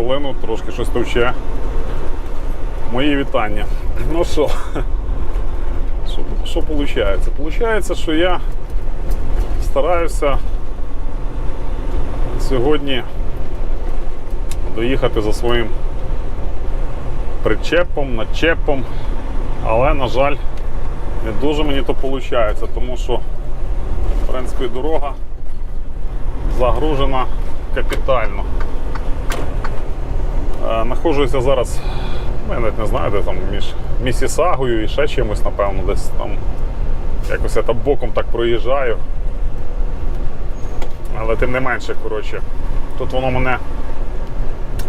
хвилину, трошки щось товче. Мої вітання. Ну що, що, що виходить? Получається, що я стараюся сьогодні доїхати за своїм причепом, начепом, але, на жаль, не дуже мені то виходить, тому що, в принципі, дорога загружена капітально. Е, Нахожуся зараз, ну, я навіть не знаю, де там між Місісагою і ще чимось, напевно, десь там якось я там боком так проїжджаю. Але тим не менше, коротше, тут воно мене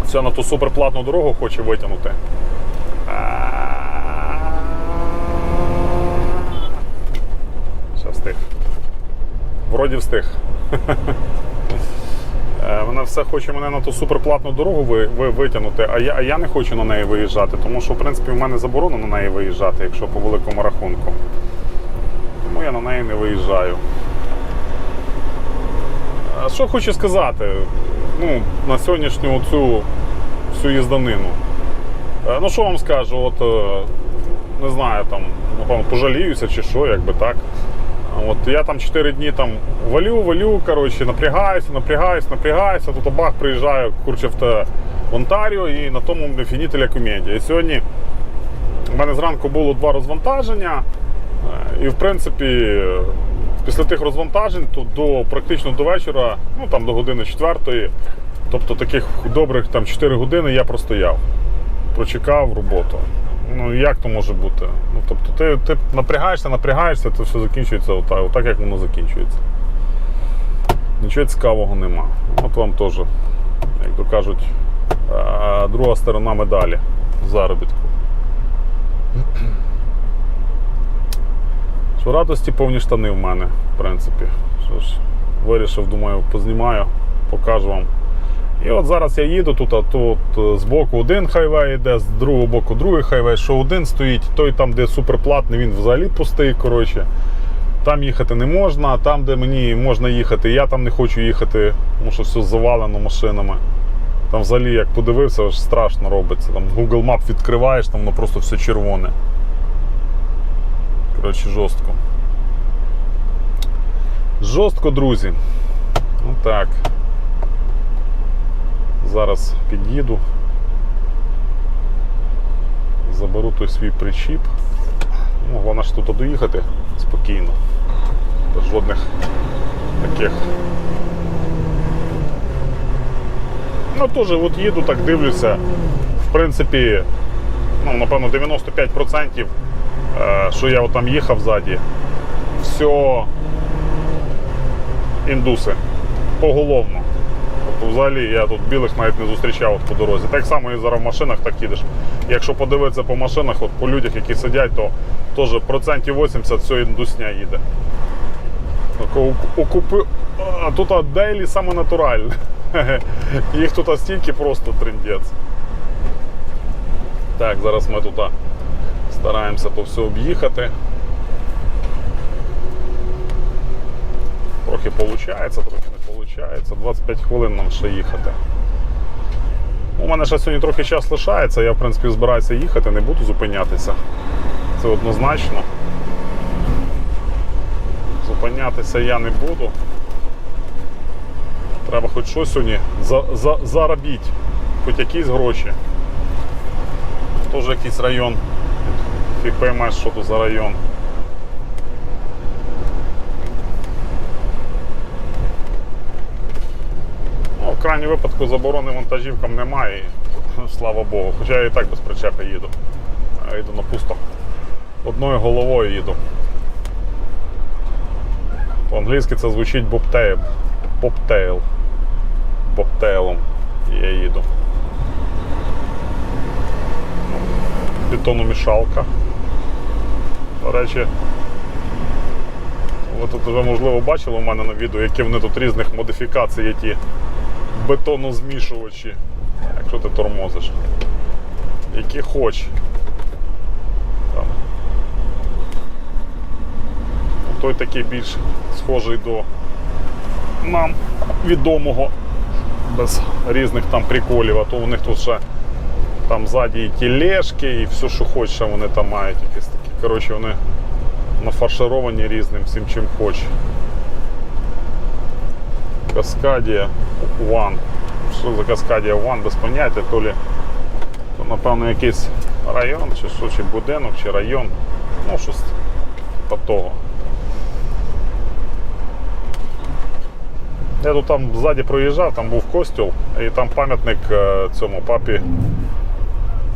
все на ту суперплатну дорогу хоче витягнути. Ще встиг. Вроді встиг. Вона все хоче мене на ту суперплатну дорогу ви, ви, витягнути, а я, а я не хочу на неї виїжджати, тому що, в принципі, в мене заборонено на неї виїжджати, якщо по великому рахунку. Тому я на неї не виїжджаю. А Що хочу сказати? Ну, на сьогоднішню цю всю їзданину. Е, Ну, що вам скажу, от е, не знаю, там, напевно, пожаліюся чи що, якби так. От я там 4 дні там валю, валю, коротше, напрягаюся, напрягаюся, напрягаюся. Тут бах приїжджаю, курче в, Онтаріо і на тому фінітеля комедія. І сьогодні в мене зранку було два розвантаження. е, І в принципі, після тих розвантажень то до практично до вечора, ну там до години четвертої, тобто таких добрих там 4 години я простояв, прочекав роботу. Ну як то може бути? Ну тобто ти, ти напрягаєшся, напрягаєшся, то все закінчується отак, отак як воно закінчується. Нічого цікавого нема. От вам теж, як то кажуть, е, друга сторона медалі заробітку. Що радості повні штани в мене, в принципі. Що ж, вирішив, думаю, познімаю, покажу вам. І от зараз я їду тут, а тут е, з боку один хайвей йде, з другого боку другий хайвей, що один стоїть, той там, де суперплатний, він взагалі пустий. коротше. Там їхати не можна, а там, де мені можна їхати, я там не хочу їхати, тому що все завалено машинами. Там взагалі, як подивився, аж страшно робиться. Там Google Map відкриваєш, там воно просто все червоне. Коротше, жорстко. Жорстко, друзі. Ну так. Зараз під'їду. Заберу той свій причіп. Ну, головне ж тут доїхати спокійно. Без жодних таких. Ну теж от їду, так дивлюся. В принципі, ну, напевно, 95%, е, що я от там їхав ззаді, все індуси. Поголовно. Тобто взагалі я тут білих навіть не зустрічав от по дорозі. Так само і зараз в машинах так їдеш. Якщо подивитися по машинах, от по людях, які сидять, то теж процентів 80 все індусня їде. Окупи... А тут дейлі саме натуральне. Їх тут стільки просто трендець. Так, зараз ми тут стараємося то все об'їхати. Трохи виходить, трохи виходить. 25 хвилин нам ще їхати. У мене ще сьогодні трохи час лишається, я в принципі збираюся їхати, не буду зупинятися. Це однозначно. Зупинятися я не буду. Треба хоч щось сьогодні за, за, заробіть, хоч якісь гроші. Теж якийсь район. Фіг поймеш, що тут за район. Ну, в крайньому випадку заборони вантажівкам немає, слава Богу. Хоча я і так без причепи їду. Я йду на пусто. Одною головою їду. По-англійськи це звучить бобтейл. Бобтейл. Бобтейлом я їду. Бетономішалка. До речі, ви тут вже можливо бачили у мене на відео, які вони тут різних модифікацій є ті бетонозмішувачі, якщо ти тормозиш. Які хоч. Там. Ну, Той такий більш схожий до нам відомого без різних там приколів, а то у них тут ще там ззаді і тележки, і все, що хочеш, вони там мають якісь такі. Коротше, вони нафаршировані різним всім чим хочеш. Каскадія One. Що за Каскадія One, без поняття, то лі то, напевно, якийсь район, чи що, чи будинок, чи район. Ну, щось по того. Я тут там ззаді проїжджав, там був костюл, і там пам'ятник е, цьому папі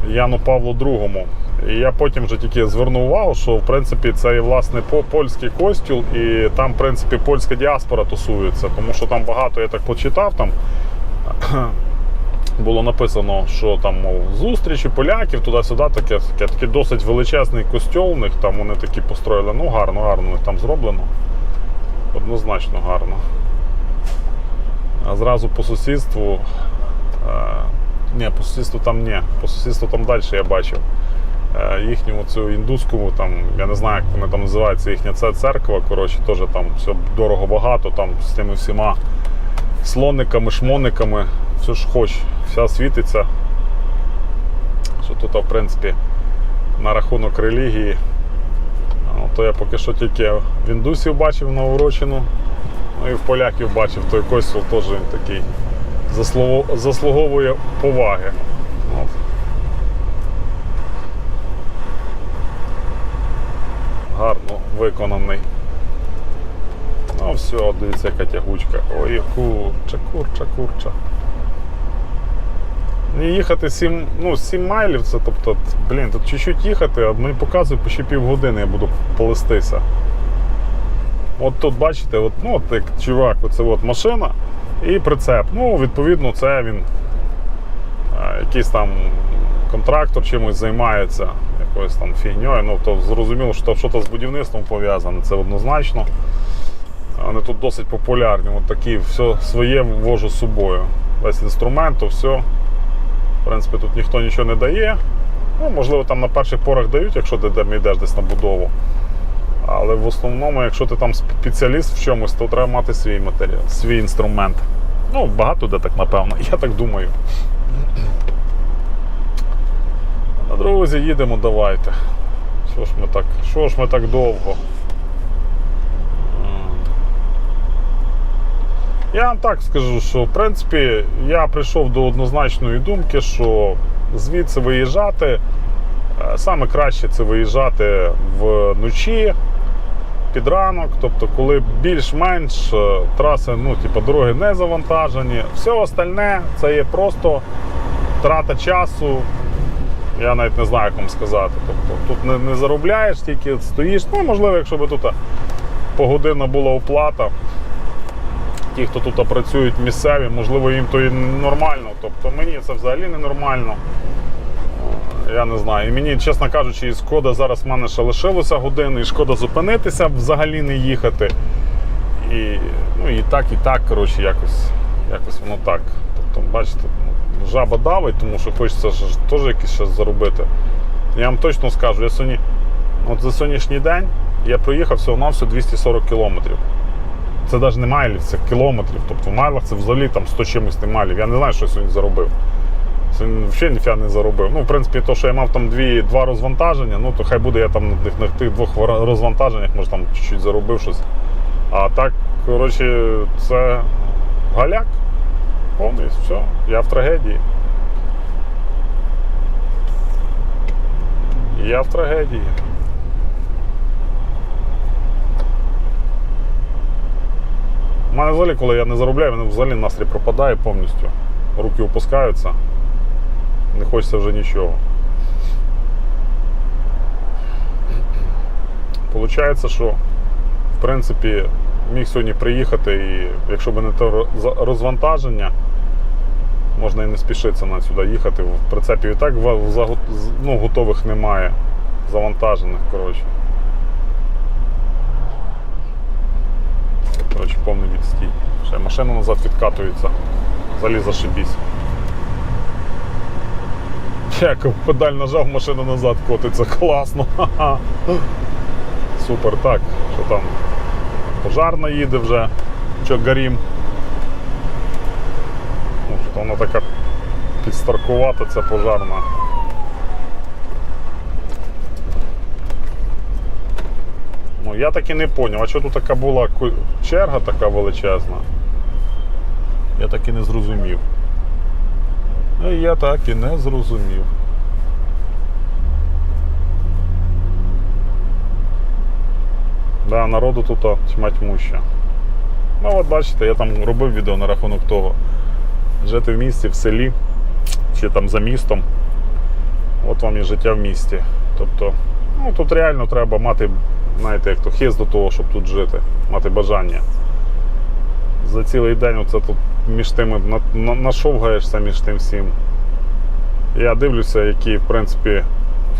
Яну Павлу II. І я потім вже тільки звернув увагу, що в принципі це і власне польський костюл, і там, в принципі, польська діаспора тусується, тому що там багато я так почитав. Там було написано, що там мов, зустрічі поляків туди-сюди, таке, таке, такий досить величезний костюл у них, там вони такі построїли. Ну гарно, гарно у них там зроблено. Однозначно гарно. А зразу по сусідству. Е, ні, по сусідству там ні. По сусідству там далі я бачив. Е, їхню цю індуську, там, я не знаю, як вони там називаються, їхня це церква, коротше, теж там все дорого багато, там з тими всіма слониками, шмониками, все ж хоч, вся світиться. Що тут, в принципі, на рахунок релігії. Ну, то я поки що тільки в індусів бачив наурочину, ну і в поляків бачив, той костюл теж такий заслуговує поваги. От. Гарно виконаний. Ну все, дивіться, яка тягучка. Ой, курча, курча, курча. Мені їхати 7, ну, 7 майлів, це тобто, блін, тут чуть-чуть їхати, а мені показує, по ще півгодини я буду полистися. От тут бачите, от, ну, от як чувак, оце от машина і прицеп. Ну, відповідно, це він е, якийсь там контрактор чимось займається, якоюсь там фігньою. Ну, то зрозуміло, що щось з будівництвом пов'язане, це однозначно. Вони тут досить популярні. От такі все своє ввожу з собою. Весь інструмент, то все. В принципі, тут ніхто нічого не дає. Ну, можливо, там на перших порах дають, якщо ти де- йдеш десь на будову. Але в основному, якщо ти там спеціаліст в чомусь, то треба мати свій матеріал, свій інструмент. Ну, багато де так, напевно, я так думаю. Друзі, їдемо, давайте. Що ж ми так, що ж ми так довго? Я вам так скажу, що в принципі я прийшов до однозначної думки, що звідси виїжджати, е, саме краще це виїжджати вночі, під ранок, тобто, коли більш-менш е, траси, ну, типу, дороги не завантажені. Все остальне це є просто трата часу. Я навіть не знаю, як вам сказати. Тобто тут не, не заробляєш, тільки стоїш. Ну, можливо, якщо б тут погодинна була оплата ті, хто тут працюють місцеві, можливо, їм то і нормально. Тобто мені це взагалі не нормально. Я не знаю. І мені, чесно кажучи, і шкода зараз в мене ще лишилося години, і шкода зупинитися, взагалі не їхати. І, ну, і так, і так, коротше, якось, якось воно так. Тобто, бачите, жаба давить, тому що хочеться теж якесь щось заробити. Я вам точно скажу, я сьогодні, от за сьогоднішній день я проїхав всього на всього 240 кілометрів. Це навіть не майлів, це кілометрів. Тобто в майлах це взагалі там 100 чимось не майлів. Я не знаю, що я сьогодні заробив. Сьогодні взагалі ніфіга не заробив. Ну, в принципі, то, що я мав там дві, два розвантаження, ну то хай буде я там на тих, на тих двох розвантаженнях, може там чуть-чуть заробив щось. А так, коротше, це галяк. Повний, все, я в трагедії. Я в трагедії. У мене взагалі, коли я не заробляю, мене взагалі настрій пропадає повністю. Руки опускаються. Не хочеться вже нічого. Получається, що в принципі міг сьогодні приїхати і якщо б не те розвантаження, можна і не спішитися на сюди їхати. В прицепі і так ну, готових немає. Завантажених, коротше. Коротше, повний відстій. Ще машина назад відкатується. Взагалі зашибісь. Як педаль нажав, машина назад котиться. Класно. Супер, так. Що там? Пожарна їде вже. Що горім. вона така підстаркувата, ця пожарна. Ну, я так і не зрозумів, а що тут така була черга така величезна? Я так і не зрозумів. Ну, Я так і не зрозумів. Да, народу тут тьма тьмуща. Ну от бачите, я там робив відео на рахунок того. Жити в місті, в селі чи там за містом. От вам і життя в місті. Тобто, ну тут реально треба мати, знаєте, як то хист до того, щоб тут жити, мати бажання. За цілий день оце тут між тими на- на- нашовгаєшся між тим всім. Я дивлюся, які, в принципі,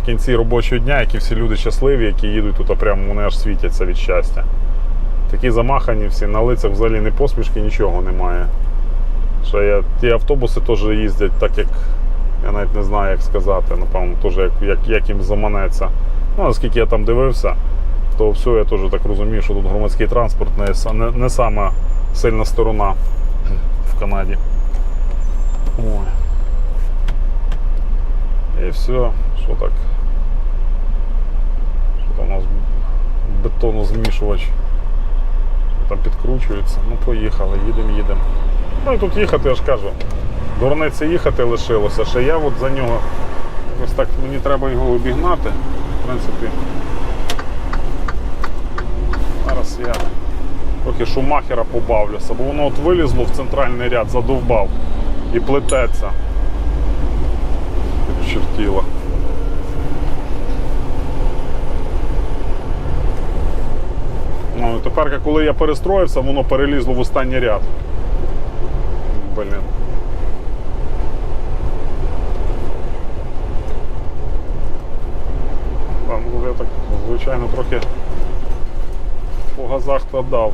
в кінці робочого дня, які всі люди щасливі, які їдуть тут, а прямо вони аж світяться від щастя. Такі замахані всі, на лицях взагалі не посмішки, нічого немає. Що я, ті автобуси теж їздять так, як я навіть не знаю, як сказати, напевно, теж як, як, як їм заманеться. Ну, наскільки я там дивився, то все, я теж так розумію, що тут громадський транспорт не, не, не сама сильна сторона в Канаді. Ой. І все, що так. Що там у нас бетонозмішувач. Там підкручується. Ну поїхали, їдемо, їдемо. Ну і тут їхати, я ж кажу. Дурниці їхати лишилося. Ще я от за нього. Ось так мені треба його обігнати. В принципі. Зараз я трохи шумахера побавлюся, бо воно от вилізло в центральний ряд, задовбав і плететься. Чертіло. Ну, тепер, коли я перестроївся, воно перелізло в останній ряд. Блін. Там я так, звичайно, трохи по газах дав.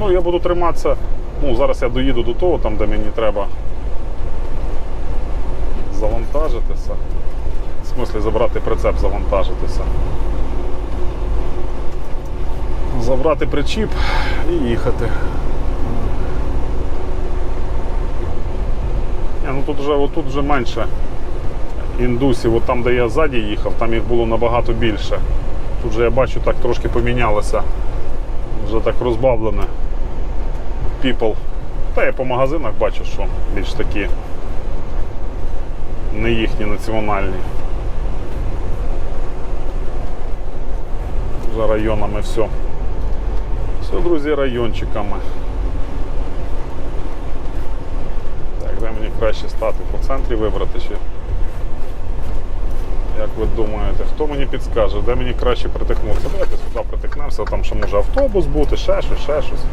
Ну, я буду триматися. Ну, зараз я доїду до того, там, де мені треба завантажитися. В смислі забрати прицеп, завантажитися. Забрати причіп і їхати. Ні, ну тут вже, отут вже менше індусів, от там, де я ззаді їхав, там їх було набагато більше. Тут же я бачу, так трошки помінялося. Вже так розбавлене. People. Та я по магазинах бачу, що більш такі не їхні національні. За районами все. Все, друзі, райончиками. Так, де мені краще стати? По центрі вибрати чи? Як ви думаєте, хто мені підскаже, де мені краще притикнутися? Давайте сюди притикнемося, там ще може автобус бути, ще щось, ще щось.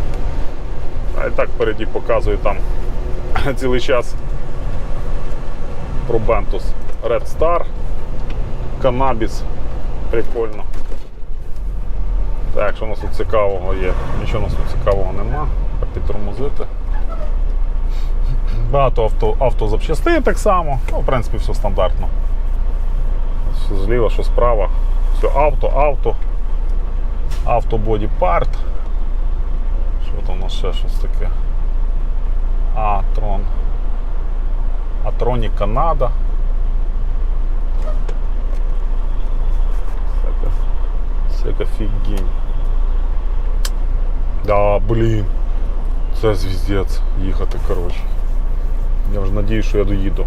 А і так впереді показую там цілий час про Бентус. Red Star, Cannabis. Прикольно. Так, що у нас тут цікавого є? Нічого у нас тут цікавого нема. Підтормозити. Багато авто, автозапчастин так само. Ну, в принципі, все стандартно. Що зліва, що справа. Все авто, авто. Авто боді парт. Що там у нас ще щось таке? Атрон. Атроні Канада. Всяка фігінь. Да, блін. Це звіздець їхати, коротше. Я вже надіюсь, що я доїду.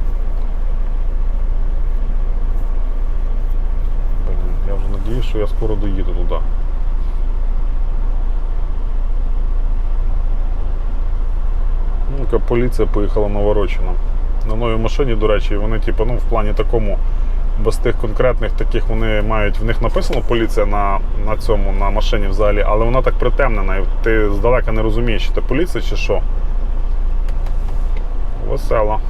Блін, я вже надіюсь, що я скоро доїду туди. Ну, яка поліція поїхала наворочена. На новій машині, до речі, вони, типу, ну, в плані такому, без тих конкретних таких вони мають, в них написано поліція на, на цьому, на машині взагалі, але вона так притемнена, і ти здалека не розумієш, чи це поліція, чи що. Весело.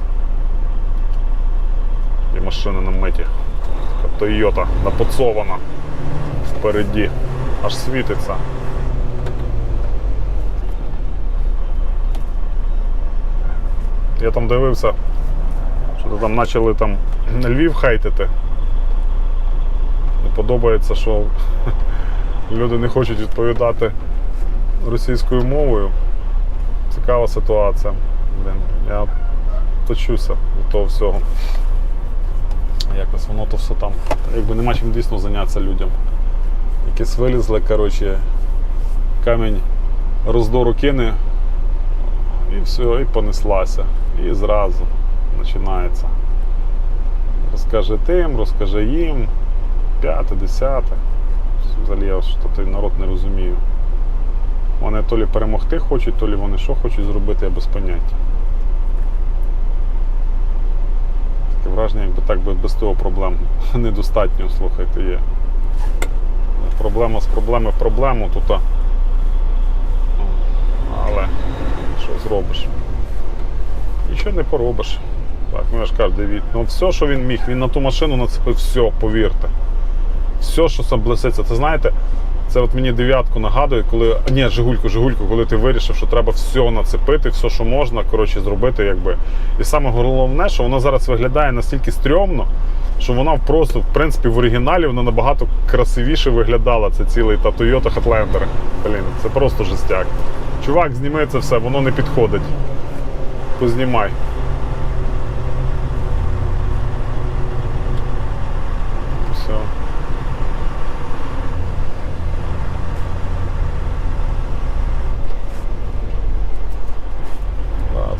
І машина на миті. Така Toyota напоцована впереді. Аж світиться. Я там дивився, що там почали там Львів хейтити. Не подобається, що люди не хочуть відповідати російською мовою. цікава ситуація. Блін, я точуся від того всього. Якось воно то все там. Якби нема чим дійсно зайнятися людям. Якісь вилізли, коротше, камінь роздору кине, і все, і понеслася. І зразу починається. Розкаже тим, розкаже їм. П'яте, десяте. Взагалі я ж той народ не розумію. Вони то лі перемогти хочуть, то лі вони що хочуть зробити, я без поняття. Таке враження, якби так би без того проблем недостатньо, слухайте, є. Проблема з проблеми в проблему тут. Але що зробиш? Нічого не поробиш. Так, ну я ж кажу, Девід. Ну все, що він міг, він на ту машину нацепив все, повірте. Все, що сам блеситься. Це знаєте, це от мені дев'ятку нагадує, коли. Ні, Жигульку, Жигульку, коли ти вирішив, що треба все нацепити, все, що можна, коротше, зробити, якби. І саме головне, що вона зараз виглядає настільки стрьомно, що вона просто, в принципі, в оригіналі вона набагато красивіше виглядала. Це цілий та Toyota Highlander. Блін, це просто жестяк. Чувак, зніми це все, воно не підходить. Познімай. Все.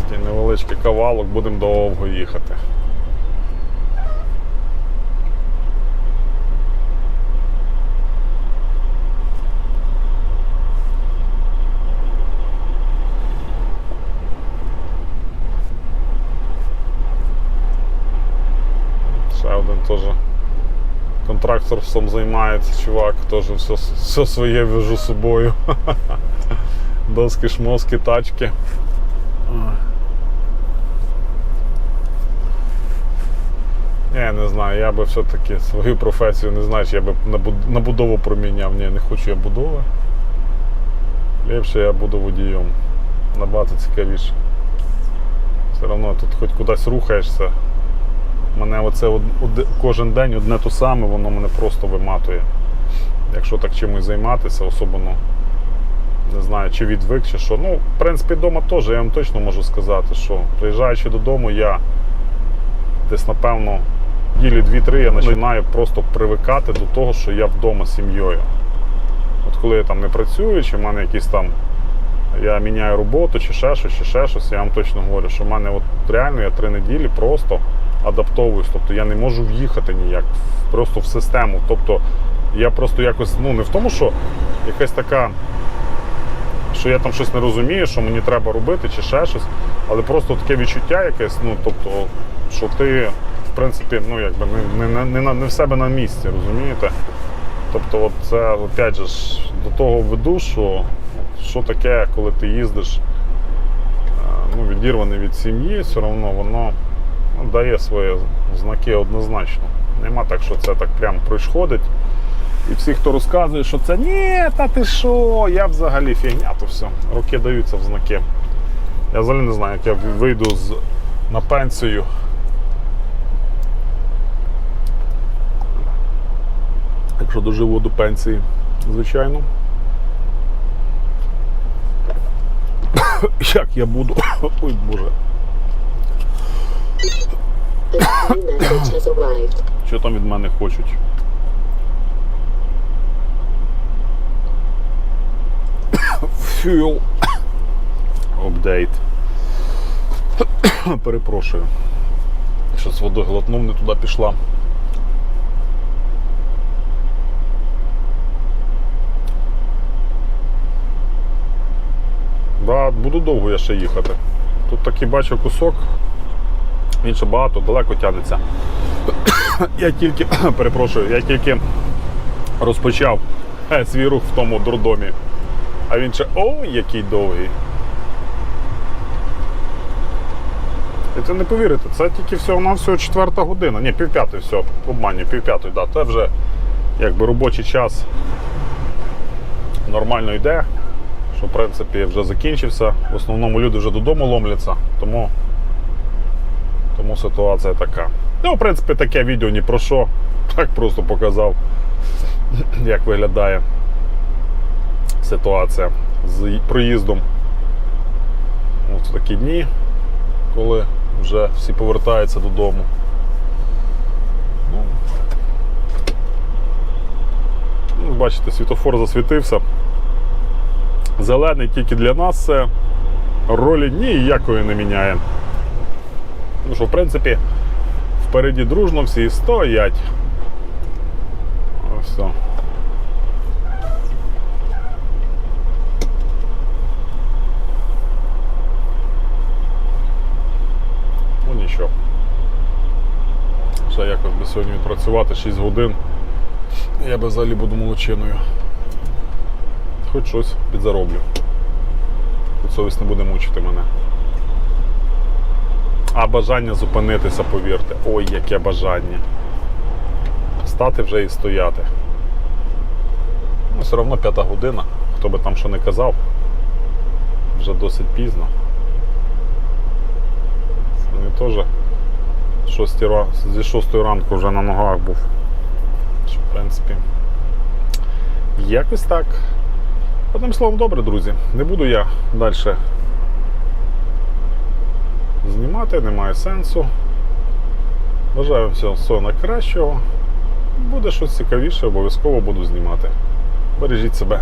Такий невеличкий кавалок, будемо довго їхати. Ще один теж контракторством займається, чувак, теж все, все своє вяжу з собою. Доски, шмоски, тачки. Я не знаю, я би все-таки свою професію не знаю, чи я би на будову проміняв. Ні, не хочу я будови. Ліпше я буду водієм. Набагато цікавіше. Все одно тут хоч кудись рухаєшся. Мене оце од- од- кожен день одне то саме, воно мене просто виматує. Якщо так чимось займатися, особливо не знаю, чи відвик, чи що. Ну, в принципі, вдома теж, я вам точно можу сказати, що приїжджаючи додому, я десь, напевно, ділі 2-3 я починаю просто привикати до того, що я вдома з сім'єю. От коли я там не працюю, чи в мене якісь там. Я міняю роботу, чи ще щось, чи ще щось, я вам точно говорю, що в мене от реально я три неділі просто адаптовуюсь. Тобто я не можу в'їхати ніяк, просто в систему. Тобто я просто якось, ну не в тому, що якась така, що я там щось не розумію, що мені треба робити, чи ще щось, але просто таке відчуття якесь, ну тобто, що ти, в принципі, ну якби не, не, не, на- не в себе на місці, розумієте? Тобто, от це опять же до того веду, що що таке, коли ти їздиш е, ну, відірваний від сім'ї, все одно воно дає свої знаки однозначно. Нема так, що це так прям происходить. І всі, хто розказує, що це ні, та ти що, я взагалі фігня, то все. Роки даються в знаки. Я взагалі не знаю, як я вийду з, на пенсію. Якщо доживу до пенсії, звичайно. Як я буду? Ой Боже. Що там від мене хочуть? Fuel. Update. Перепрошую. Щось водою глотнув, не туди пішла. Да, буду довго я ще їхати. Тут такий бачу кусок, він ще багато, далеко тягнеться. Я тільки, перепрошую, я тільки розпочав е, свій рух в тому дурдомі. А він ще ой, який довгий. І це не повірите, це тільки всього на всього четверта година. Ні, півп'ятої все, обманю, півп'ятої, да. Це вже якби робочий час нормально йде. Що в принципі вже закінчився. В основному люди вже додому ломляться, тому, тому ситуація така. Ну, в принципі, таке відео ні про що. Так просто показав, як виглядає ситуація з проїздом. От такі дні, коли вже всі повертаються додому. Ну, ну, бачите, світофор засвітився. Зелений тільки для нас це ролі ніякої не міняє. Ну що, в принципі, впереді дружно всі стоять. Ось все. Ну нічого. Ще якось би сьогодні відпрацювати 6 годин. Я би взагалі буду молодчиною. Хоч щось підзароблю. Хоч совість не буде мучити мене. А бажання зупинитися, повірте. Ой, яке бажання. Стати вже і стояти. Ну, все одно п'ята година. Хто би там що не казав, вже досить пізно. Мені теж шості ра- зі 6 ранку вже на ногах був. Що, в принципі, якось так. Одним словом, добре, друзі. Не буду я далі знімати, немає сенсу. Бажаю всього всього найкращого. Буде щось цікавіше, обов'язково буду знімати. Бережіть себе.